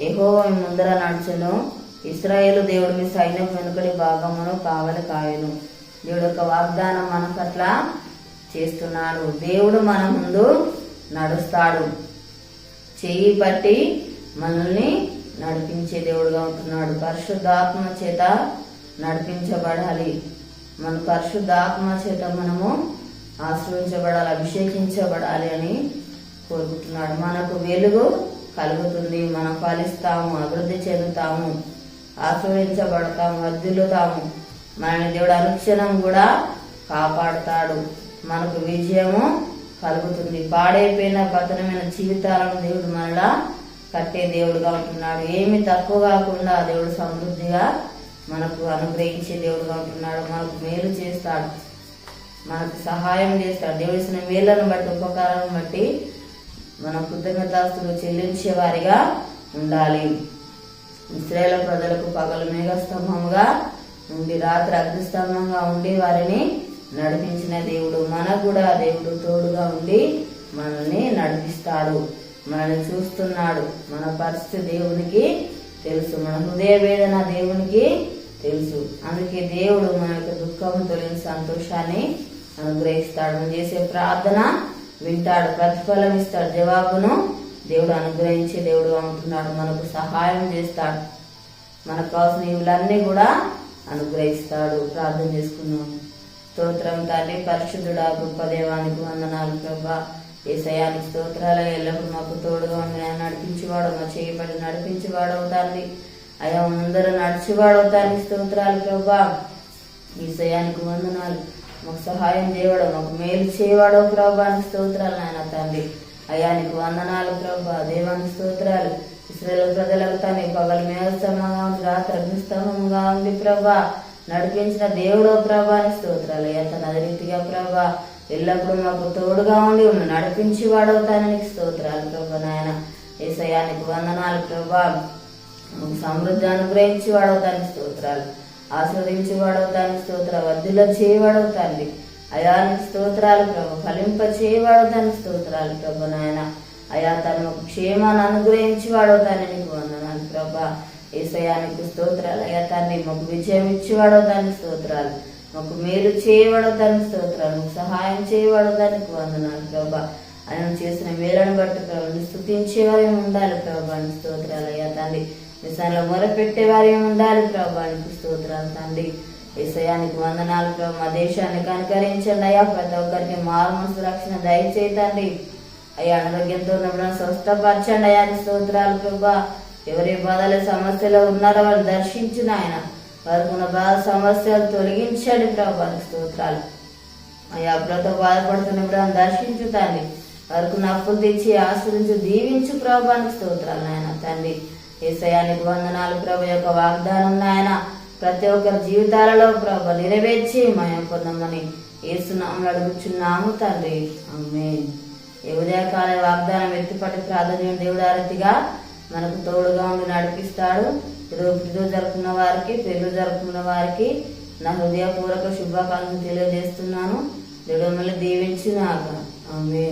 ఎహో ముందర నడుచును. ఇస్రాయేలు దేవుడు మీ సైన్యం వెనుకడి భాగమును కావలి కాయను. దేవుడు యొక్క వాగ్దానం మన పట్ల చేస్తున్నాడు. దేవుడు మన ముందు నడుస్తాడు. చెయ్యి పట్టి మనల్ని నడిపించే దేవుడుగా ఉంటున్నాడు. పరిశుద్ధాత్మ చేత నడిపించబడాలి. మన పరిశుద్ధాత్మ చేత మనము ఆశ్రయించబడాలి అభిషేకించబడాలి అని కోరుకుంటున్నాడు. మనకు వెలుగు కలుగుతుంది. మనం ఫలిస్తాము అభివృద్ధి చెందుతాము ఆశ్రయించబడతాము వర్ధిల్లుతాము మనని దేవుడు అనుక్షణం కూడా కాపాడుతాడు. మనకు విజయము కలుగుతుంది. పాడైపోయిన పతనమైన జీవితాలను దేవుడు మరలా కట్టే దేవుడుగా ఉంటున్నాడు. ఏమి తక్కువ కాకుండా దేవుడు సమృద్ధిగా మనకు అనుగ్రహించే దేవుడుగా ఉంటున్నాడు. మనకు మేలు చేస్తాడు. మనకు సహాయం చేస్తాడు. దేవుడు ఇచ్చిన మేళ్ళను బట్టి ఉపకారాలను బట్టి మన కృతజ్ఞతాస్తులు చెల్లించే వారిగా ఉండాలి. ఇస్రాయేల్ ప్రజలకు పగలు మేఘస్తంభముగా ఉండి రాత్రి అగ్నిస్తంభంగా ఉండి వారిని నడిపించిన దేవుడు మనకు కూడా దేవుడు తోడుగా ఉండి మనల్ని నడిపిస్తాడు. మనల్ని చూస్తున్నాడు. మన పరిస్థితి దేవునికి తెలుసు. మన హృదయ వేదన దేవునికి తెలుసు. అందుకే దేవుడు మన యొక్క దుఃఖం తొలగిన సంతోషాన్ని అనుగ్రహిస్తాడు. చేసే ప్రార్థన వింటాడు ప్రతిఫలం ఇస్తాడు. జవాబును దేవుడు అనుగ్రహించి దేవుడు అంటున్నాడు. మనకు సహాయం చేస్తాడు. మనకు కావాల్సిన ఇవులన్నీ కూడా అనుగ్రహిస్తాడు. ప్రార్థన చేసుకున్నాం స్తోత్రం తల్లి పరిశుద్ధుడా గొప్పదేవానికి వందనాలు ప్రభా. ఏసయానికి స్తోత్రాలు ఎల్లప్పుడు మాకు తోడుగా ఉండి నడిపించేవాడు మా చేయబడి నడిపించేవాడవుతాంది అయా ముందర నడిచేవాడవుతానికి స్తోత్రాలు ప్రభా. ఈ సయానికి వందనాలు. మాకు సహాయం చేయడం మాకు మేలు చేయవాడో ప్రభాని స్తోత్రాలు నాయన తండ్రి. అయానికి వందనాలు ప్రభా దేవాని స్తోత్రాలు. ఇస్రాయల్ ప్రజలకు తండ్రి పగలు మేఘస్తంభంగా ఉంది రాత్రి అగ్నిస్తంభంగా ఉంది ప్రభా. నడిపించిన దేవుడో ప్రభాని స్తోత్రాలు. అయ్యా తన అదే రీతిగా ప్రభా ఎల్లప్పుడూ మాకు తోడుగా ఉండి ఉన్న నడిపించి వాడవుతానికి స్తోత్రాలు ప్రభా నాయన. ఏసయానికి వందనాలు ప్రభా. మాకు సమృద్ధి అనుగ్రహించి వాడవుతానికి స్తోత్రాలు. ఆస్వాదించి వాడవుతానికి స్తోత్ర వర్ధిలో చేయవాడవుతాండి నీ స్తోత్రాలు ప్రభు ఫలింప చేయవాడవుతానికి స్తోత్రాలు ప్రభు నాయన. అయా తను క్షేమాన్ని అనుగ్రహించి వాడవుతాను నీకు వందనాలు ప్రభా. ఏసయానికి స్తోత్రాలు. అయ్యా తండ్రి మాకు విజయం ఇచ్చి వాడవుతానికి స్తోత్రాలు. మాకు మేలు చేయబడతానికి స్తోత్రాలు. మాకు సహాయం చేయబడతానికి వందనాలు ప్రభా. ఆయన చేసిన మేలను బట్టి ప్రభు స్థుతించేవారు ఉండాలి ప్రభా అని స్తోత్రాలు. అయ్యా తండ్రి విషయంలో మొరపెట్టేవారు ఉండాలి ప్రభానికి స్తోత్రాలు తండ్రి. విషయానికి వందనాలు ప్రభు. మా దేశాన్ని అనుకరించండి అయ్యా. ప్రతి ఒక్కరికి మారుమస్తు రక్షణ దయచేతండి అయ్యా అనారోగ్యంతో ఉన్నప్పుడు స్వస్థపరచండి అయ్యా స్తోత్రాలు ప్రభా. ఎవరి బాధల సమస్యలు ఉన్నారో వాళ్ళు దర్శించిన ఆయన వారికి ఉన్న బాధ సమస్యలు తొలగించండి ప్రభానికి స్తోత్రాలు. అయ్యా అప్పులతో బాధపడుతున్నప్పుడు ఆయన దర్శించు తండ్రి. వారికి నప్పులు తెచ్చి ఆశ్రయించి దీవించు ప్రభానికి స్తోత్రాలు నాయన తండ్రి. ఏసయానికి వందనాలు ప్రభు యొక్క వాగ్దానం నాయన. ప్రతి ఒక్కరి జీవితాలలో ప్రభు నెరవేర్చి మయం పొందమని ఏసునామలు అడుగుచున్నాము తండ్రి. అమ్మే ఏ ఉదయకాల వాగ్దానం ఎత్తిపట్టి ప్రాధాన్యం దేవుడు మనకు తోడుగా ఉండి నడిపిస్తాడు. ఈరోజు జరుపుకున్న వారికి పెళ్ళి జరుపుకున్న వారికి నా హృదయపూర్వక శుభాకాంక్షలు తెలియజేస్తున్నాను. దేవుడు మళ్ళీ దీవించి నాకు ఆమె